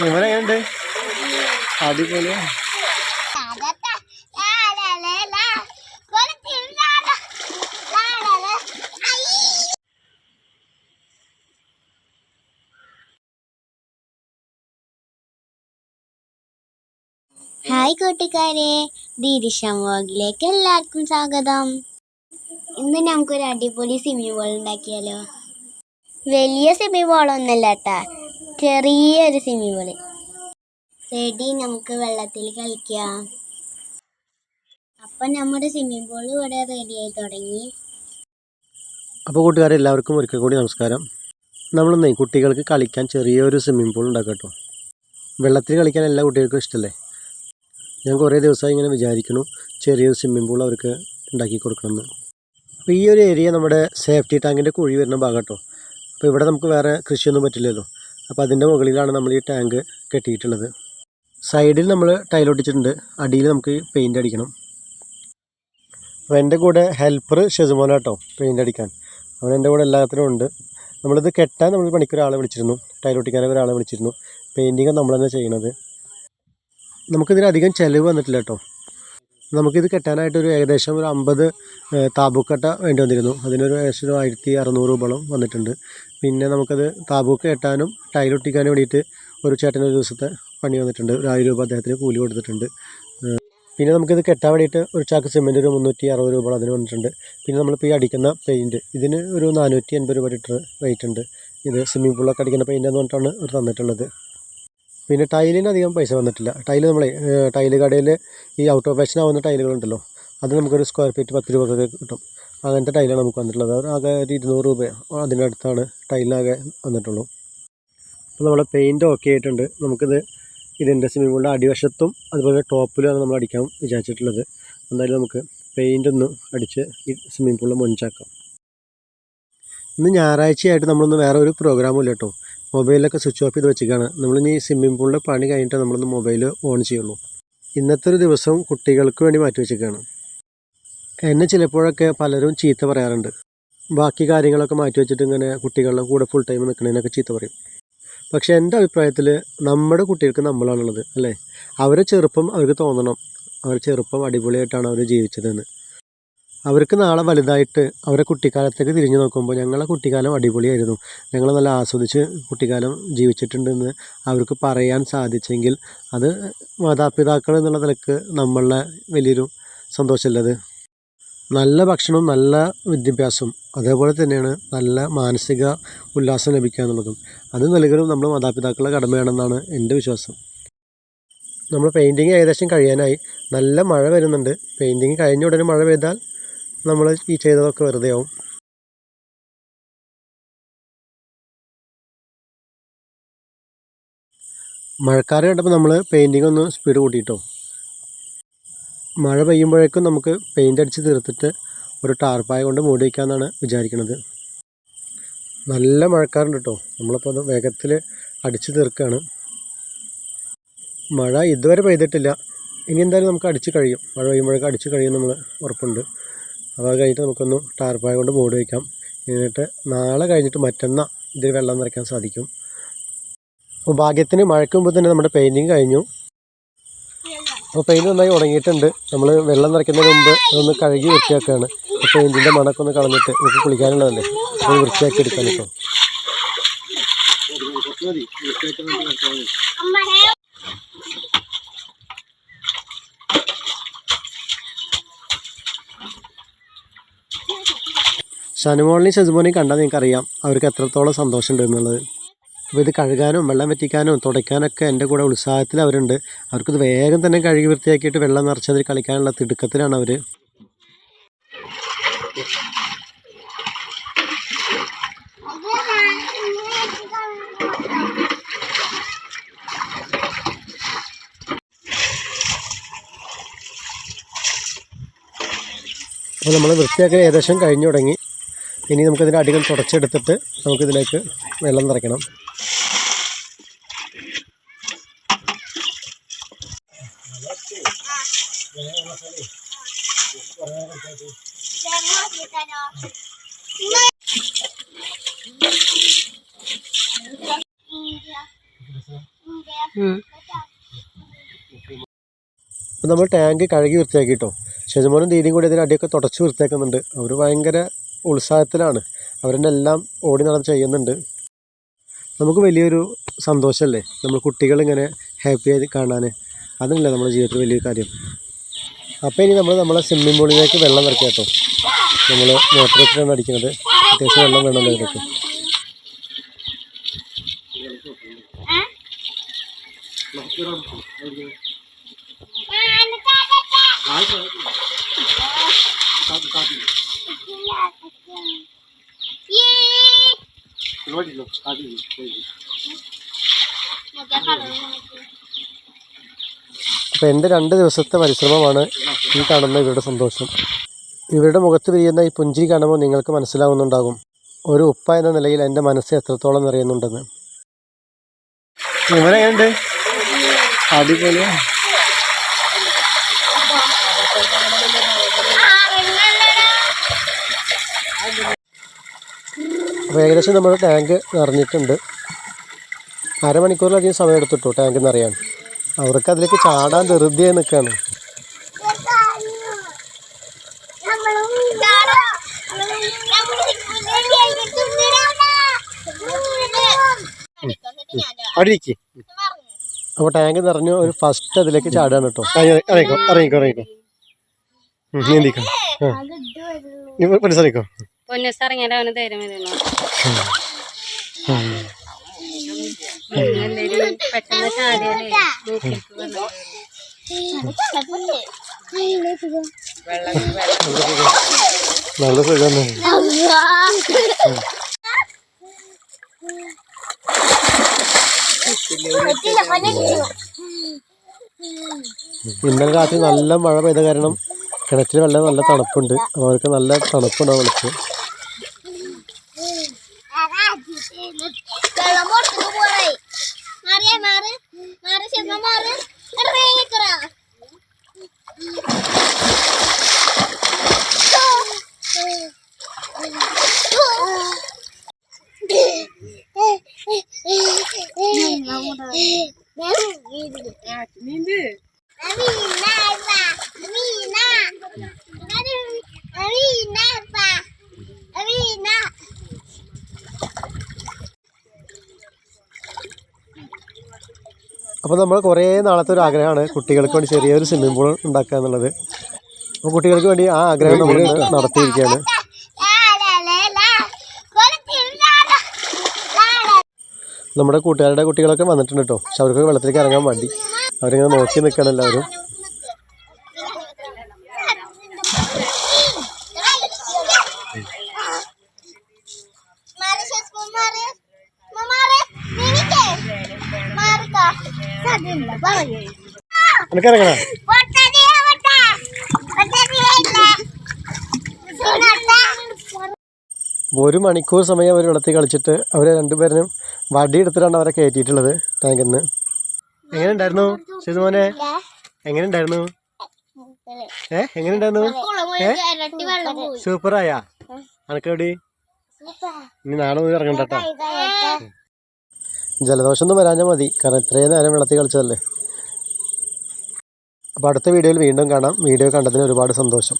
ഇവനെങ്ങനെയുണ്ട് അടിപൊളിയാണ് ഹായ് കൂട്ടുകാരെ ദീദിഷ വോഗിലേക്ക് എല്ലാവർക്കും സ്വാഗതം. ഇന്ന് നമുക്കൊരു അടിപൊളി സ്വിമ്മിംഗ് ബോൾ ഉണ്ടാക്കിയാലോ? വലിയ സ്വിമ്മിംഗ് ബോളൊന്നുമല്ല കേട്ടാ. ചെറിയൊരു സ്വിമ്മിംഗ് പൂൾ റെഡി നമുക്ക് വെള്ളത്തിൽ കളിക്കാം. അപ്പം നമ്മുടെ സ്വിമ്മിംഗ് പൂൾ ഇവിടെ റെഡിയായി തുടങ്ങി. അപ്പോൾ കൂട്ടുകാരെ എല്ലാവർക്കും ഒരിക്കൽ കൂടി നമസ്കാരം. നമ്മളൊന്നേ കുട്ടികൾക്ക് കളിക്കാൻ ചെറിയൊരു സ്വിമ്മിംഗ് പൂൾ ഉണ്ടാക്കാം കേട്ടോ. വെള്ളത്തിൽ കളിക്കാൻ എല്ലാ കുട്ടികൾക്കും ഇഷ്ടമല്ലേ ഞാൻ കുറേ ദിവസമായി ഇങ്ങനെ വിചാരിക്കുന്നു ചെറിയൊരു സ്വിമ്മിംഗ് പൂൾ അവർക്ക് ഉണ്ടാക്കി കൊടുക്കണമെന്ന്. അപ്പോൾ ഈ ഒരു ഏരിയ നമ്മുടെ സേഫ്റ്റി ടാങ്കിന്റെ കുഴി വരുന്ന ഭാഗം കേട്ടോ. അപ്പോൾ ഇവിടെ നമുക്ക് വേറെ കൃഷിയൊന്നും പറ്റില്ലല്ലോ. അപ്പോൾ അതിന്റെ മുകളിലാണ് നമ്മൾ ഈ ടാങ്ക് കെട്ടിയിട്ടുള്ളത്. സൈഡിൽ നമ്മൾ ടൈലൊട്ടിച്ചിട്ടുണ്ട് അടിയിൽ നമുക്ക് പെയിന്റ് അടിക്കണം. അപ്പോൾ എന്റെ കൂടെ ഹെൽപ്പർ ഷെസുമോന കേട്ടോ പെയിന്റ് അടിക്കാൻ. അവൻ എന്റെ കൂടെ എല്ലാത്തിനും ഉണ്ട്. നമ്മളിത് കെട്ടാൻ നമ്മൾ പണിക്ക് ഒരാളെ വിളിച്ചിരുന്നു. ടൈലൊട്ടിക്കാനൊക്കെ ഒരാളെ വിളിച്ചിരുന്നു. പെയിന്റിങ് നമ്മൾ തന്നെ ചെയ്യണത് നമുക്കിതിന് അധികം ചിലവ് വന്നിട്ടില്ല കേട്ടോ. നമുക്കിത് കെട്ടാനായിട്ട് ഒരു ഏകദേശം ഒരു അമ്പത് താബൂക്കട്ട വേണ്ടി വന്നിരുന്നു. അതിനൊരു ഏകദേശം ഒരു ആയിരത്തി അറുന്നൂറ് രൂപയോളം വന്നിട്ടുണ്ട്. പിന്നെ നമുക്കത് താബൂക്ക് കെട്ടാനും ടൈലൊട്ടിക്കാനും വേണ്ടിയിട്ട് ഒരു ചേട്ടന് ഒരു ദിവസത്തെ പണി വന്നിട്ടുണ്ട്. ഒരു ആയിരം രൂപ അദ്ദേഹത്തിന് കൂലി കൊടുത്തിട്ടുണ്ട്. പിന്നെ നമുക്കിത് കെട്ടാൻ വേണ്ടിയിട്ട് ഒരു ചാക്ക് സിമെന്റ് ഒരു മുന്നൂറ്റി അറുപത് രൂപ അതിന് വന്നിട്ടുണ്ട്. പിന്നെ നമ്മളിപ്പോൾ ഈ അടിക്കുന്ന പെയിന്റ് ഇതിന് ഒരു നാനൂറ്റി എൺപത് രൂപ ലിറ്റർ റേറ്റ് ഉണ്ട് ഇത് സ്വിമ്മിംഗ് പൂളൊക്കെ അടിക്കുന്ന പെയിന്റ് എന്ന് പറഞ്ഞിട്ടാണ് ഇവർ തന്നിട്ടുള്ളത്. പിന്നെ ടൈലിന് അധികം പൈസ വന്നിട്ടില്ല. ടൈൽ നമ്മൾ ടൈൽ കടയിൽ ഈ ഔട്ട് ഓഫ് ഫാഷൻ ആവുന്ന ടൈലുകളുണ്ടല്ലോ അത് നമുക്കൊരു സ്ക്വയർ ഫീറ്റ് പത്ത് രൂപക്കൊക്കെ കിട്ടും. അങ്ങനത്തെ ടൈലാണ് നമുക്ക് വന്നിട്ടുള്ളത്. അത് ആകെ ഒരു ഇരുന്നൂറ് രൂപ അതിനടുത്താണ് ടൈലിനാകെ വന്നിട്ടുള്ളൂ. അപ്പോൾ നമ്മളെ പെയിന്റ് ഓക്കെ ആയിട്ടുണ്ട്. നമുക്കിത് ഇതിന്റെ സ്വിമ്മിംഗ് പൂളിന്റെ അടിവശത്തും അതുപോലെ ടോപ്പിലുമാണ് നമ്മൾ അടിക്കാൻ വിചാരിച്ചിട്ടുള്ളത്. എന്തായാലും നമുക്ക് പെയിന്റ് ഒന്ന് അടിച്ച് ഈ സ്വിമ്മിംഗ് പൂളിൽ മുൻചാക്കാം. ഇന്ന് ഞായറാഴ്ചയായിട്ട് നമ്മളൊന്ന് വേറെ ഒരു പ്രോഗ്രാമും ഇല്ല കേട്ടോ. മൊബൈലൊക്കെ സ്വിച്ച് ഓഫ് ചെയ്ത് വെച്ചിരിക്കുകയാണ്. നമ്മളിനി സ്വിമ്മിംഗ് പൂളിന്റെ പണി കഴിഞ്ഞിട്ട് നമ്മളൊന്ന് മൊബൈൽ ഓൺ ചെയ്യുള്ളൂ ഇന്നത്തെ ഒരു ദിവസം കുട്ടികൾക്ക് വേണ്ടി മാറ്റി വെച്ചിരിക്കുകയാണ്. എന്നെ ചിലപ്പോഴൊക്കെ പലരും ചീത്ത പറയാറുണ്ട്. ബാക്കി കാര്യങ്ങളൊക്കെ മാറ്റി വെച്ചിട്ട് ഇങ്ങനെ കുട്ടികളുടെ കൂടെ ഫുൾ ടൈം നിൽക്കുന്നതിനൊക്കെ ചീത്ത പറയും. പക്ഷേ എന്റെ അഭിപ്രായത്തിൽ നമ്മുടെ കുട്ടികൾക്ക് നമ്മളാണുള്ളത് അല്ലേ? അവരെ ചെറുപ്പം അവർക്ക് തോന്നണം. അവർ ചെറുപ്പം അടിപൊളിയായിട്ടാണ് അവർ ജീവിച്ചതെന്ന്. അവർക്ക് നാളെ വലുതായിട്ട് അവരെ കുട്ടിക്കാലത്തേക്ക് തിരിഞ്ഞു നോക്കുമ്പോൾ ഞങ്ങളുടെ കുട്ടിക്കാലം അടിപൊളിയായിരുന്നു. ഞങ്ങൾ നല്ല ആസ്വദിച്ച് കുട്ടിക്കാലം ജീവിച്ചിട്ടുണ്ടെന്ന് അവർക്ക് പറയാൻ സാധിച്ചെങ്കിൽ അത് മാതാപിതാക്കൾ എന്നുള്ള നിലയ്ക്ക് നമ്മളുടെ വലിയൊരു സന്തോഷമല്ലത്. നല്ല ഭക്ഷണവും നല്ല വിദ്യാഭ്യാസവും അതേപോലെ തന്നെയാണ് നല്ല മാനസിക ഉല്ലാസം ലഭിക്കുക എന്നുള്ളതും. അത് നൽകലും നമ്മൾ മാതാപിതാക്കളുടെ കടമയാണെന്നാണ് എന്റെ വിശ്വാസം. നമ്മൾ പെയിന്റിങ് ഏകദേശം കഴിയാനായി. നല്ല മഴ വരുന്നുണ്ട്. പെയിന്റിങ് കഴിഞ്ഞ ഉടനെ മഴ പെയ്താൽ നമ്മൾ ഈ ചെയ്തതൊക്കെ വെറുതെ ആവും. മഴക്കാലം കണ്ടപ്പോൾ നമ്മൾ പെയിന്റിങ് ഒന്ന് സ്പീഡ് കൂട്ടിയിട്ടോ മഴ പെയ്യുമ്പോഴേക്കും നമുക്ക് പെയിന്റ് അടിച്ച് തീർത്തിട്ട് ഒരു ടാർപ്പായ കൊണ്ട് മൂടി വയ്ക്കാമെന്നാണ് വിചാരിക്കുന്നത് നല്ല മഴക്കാറുണ്ട് കേട്ടോ നമ്മളിപ്പോൾ അത് വേഗത്തിൽ അടിച്ച് തീർക്കുകയാണ് മഴ ഇതുവരെ പെയ്തിട്ടില്ല. ഇനി എന്തായാലും നമുക്ക് അടിച്ച് കഴിയും. മഴ പെയ്യുമ്പോഴേക്കും അടിച്ച് കഴിയും നമ്മൾ ഉറപ്പുണ്ട്. അപ്പോൾ അത് കഴിഞ്ഞിട്ട് നമുക്കൊന്ന് ടാർപ്പായ കൊണ്ട് മൂടി വയ്ക്കാം. എന്നിട്ട് നാളെ കഴിഞ്ഞിട്ട് മറ്റന്നാൾ ഇതിൽ വെള്ളം നിറയ്ക്കാൻ സാധിക്കും. അപ്പോൾ ഭാഗ്യത്തിന് മഴയ്ക്ക് മുമ്പ് തന്നെ നമ്മുടെ പെയിന്റിങ് കഴിഞ്ഞു. അപ്പോൾ പെയിന്റ് നന്നായി ഉണങ്ങിയിട്ടുണ്ട്. നമ്മൾ വെള്ളം നിറയ്ക്കുന്നതിന് മുമ്പ് അതൊന്ന് കഴുകി വൃത്തിയാക്കുകയാണ്. പെയിന്റിന്റെ മണമൊക്കെ ഒന്ന് കളഞ്ഞിട്ട് നമുക്ക് കുളിക്കാനുള്ളതല്ലേ? അപ്പോൾ വൃത്തിയാക്കി എടുക്കാൻ കേട്ടോ ഷനുമോളിനെയും ഷെസുമോനെയും കണ്ടാൽ നിങ്ങൾക്കറിയാം അവർക്ക് എത്രത്തോളം സന്തോഷമുണ്ട് എന്നുള്ളത്. അപ്പോൾ ഇത് കഴുകാനും വെള്ളം വറ്റിക്കാനും തുടയ്ക്കാനൊക്കെ എന്റെ കൂടെ ഉത്സാഹത്തിൽ അവരുണ്ട്. അവർക്കിത് വേഗം തന്നെ കഴുകി വൃത്തിയാക്കിയിട്ട് വെള്ളം നിറച്ചതിൽ കളിക്കാനുള്ള തിടുക്കത്തിലാണ് അവർ അപ്പോൾ നമ്മൾ വൃത്തിയാക്കൽ ഏകദേശം കഴിഞ്ഞു തുടങ്ങി. ഇനി നമുക്കതിന്റെ അടികൾ തുടച്ചെടുത്തിട്ട് നമുക്കിതിലേക്ക് വെള്ളം നിറയ്ക്കണം. നമ്മൾ ടാങ്ക് കഴുകി വൃത്തിയാക്കി കേട്ടോ ഷെജമോനും ദീദിയും കൂടി അതിന് അടിയൊക്കെ തുടച്ച് വൃത്തിയാക്കുന്നുണ്ട്. അവർ ഭയങ്കര ഉത്സാഹത്തിലാണ്. അവരെന്നെ എല്ലാം ഓടി നടന്ന് ചെയ്യുന്നുണ്ട്. നമുക്ക് വലിയൊരു സന്തോഷമല്ലേ നമ്മൾ കുട്ടികളിങ്ങനെ ഹാപ്പി ആയി കാണാൻ അതല്ലേ നമ്മുടെ ജീവിതത്തിൽ വലിയൊരു കാര്യം. അപ്പോൾ ഇനി നമ്മൾ നമ്മളെ സ്വിമ്മിംഗ് പൂളിലേക്ക് വെള്ളം നിറക്കുക കേട്ടോ. നമ്മൾ മോട്ടർ വെച്ചിട്ടാണ് അടിക്കുന്നത്. അത്യാവശ്യം വെള്ളം വേണമല്ലോ ഇതിനൊക്കെ അപ്പോൾ എന്റെ രണ്ട് ദിവസത്തെ പരിശ്രമമാണ് ഈ കാണുന്ന ഇവരുടെ സന്തോഷം. ഇവരുടെ മുഖത്ത് വിരിയുന്ന ഈ പുഞ്ചിരി കാണുമ്പോൾ നിങ്ങൾക്ക് മനസ്സിലാവുന്നുണ്ടാകും. ഒരു ഉപ്പ എന്ന നിലയിൽ എന്റെ മനസ്സ് എത്രത്തോളം നിറയുന്നുണ്ടെന്ന്. ഇവനെങ്ങനെയുണ്ട് അടിപൊളിയാണ് ഏകദേശം നമ്മുടെ ടാങ്ക് നിറഞ്ഞിട്ടുണ്ട്. അരമണിക്കൂറിലധികം സമയം എടുത്തിട്ടു ടാങ്ക് നിറയാൻ. അവർക്ക് അതിലേക്ക് ചാടാൻ ധൃതിയായി നിൽക്കുകയാണ്. അടിക്ക് അപ്പോൾ ടാങ്ക് നിറഞ്ഞു ഒരു ഫസ്റ്റ് അതിലേക്ക് ചാടുകയാണ് കേട്ടോ. ഇറങ്ങിക്കോ ഇറങ്ങിക്കോ ഇറങ്ങിക്കോ. ഉം, നീന്തിക്കോ. മനസ്സിലാക്കോ പൊന്നൂസ് ഇറങ്ങിയാലേ അവന് ധൈര്യം വരുന്നു എന്തേലും പെട്ടെന്ന് ചാടിയാലേ മൂക്കിലേക്ക് വെള്ളം നല്ല സുഖം ഇന്നലെ രാത്രി നല്ല മഴ പെയ്ത കാരണം കിണറ്റിൽ വെള്ളം നല്ല തണുപ്പുണ്ട്. അവർക്ക് നല്ല തണുപ്പുണ്ടാവും അവൾക്ക് Kalau mau, tunggu mulai. Mari, mari. Mari, siapa mari? അപ്പോൾ നമ്മൾ കുറേ നാളത്തെ ഒരു ആഗ്രഹമാണ് കുട്ടികൾക്ക് വേണ്ടി ചെറിയൊരു സ്വിമ്മിംഗ് പൂൾ ഉണ്ടാക്കുക എന്നുള്ളത്. അപ്പോൾ കുട്ടികൾക്ക് വേണ്ടി ആ ആഗ്രഹം നമ്മൾ നടത്തിയിരിക്കുകയാണ്. നമ്മുടെ കൂട്ടുകാരുടെ കുട്ടികളൊക്കെ വന്നിട്ടുണ്ട് കേട്ടോ. പക്ഷെ അവർക്ക് വെള്ളത്തിലേക്ക് ഇറങ്ങാൻ വേണ്ടി അവരിങ്ങനെ നോക്കി നിൽക്കണം എല്ലാവരും. എനിക്ക് ഒരു മണിക്കൂർ സമയം അവർ വെള്ളത്തിൽ കളിച്ചിട്ട് അവരെ രണ്ടുപേരും വടിയെടുത്തിട്ടാണ് അവരെ കയറ്റിയിട്ടുള്ളത് ടാങ്കിൽ നിന്ന് എങ്ങനെ ഉണ്ടായിരുന്നു ശിതുമോനെ എങ്ങനെ ഉണ്ടായിരുന്നു ഏ? എങ്ങനെ ഉണ്ടായിരുന്നു സൂപ്പറായാ? അനക്കെവിടെ? ഇനി നാളെ ഇറങ്ങണ്ട കേട്ടോ ജലദോഷം ഒന്നും വരാഞ്ഞാൽ മതി. കാരണം ഇത്രയും നേരം വെള്ളത്തിൽ കളിച്ചതല്ലേ. അപ്പോൾ അടുത്ത വീഡിയോയിൽ വീണ്ടും കാണാം. വീഡിയോ കണ്ടതിന് ഒരുപാട് സന്തോഷം.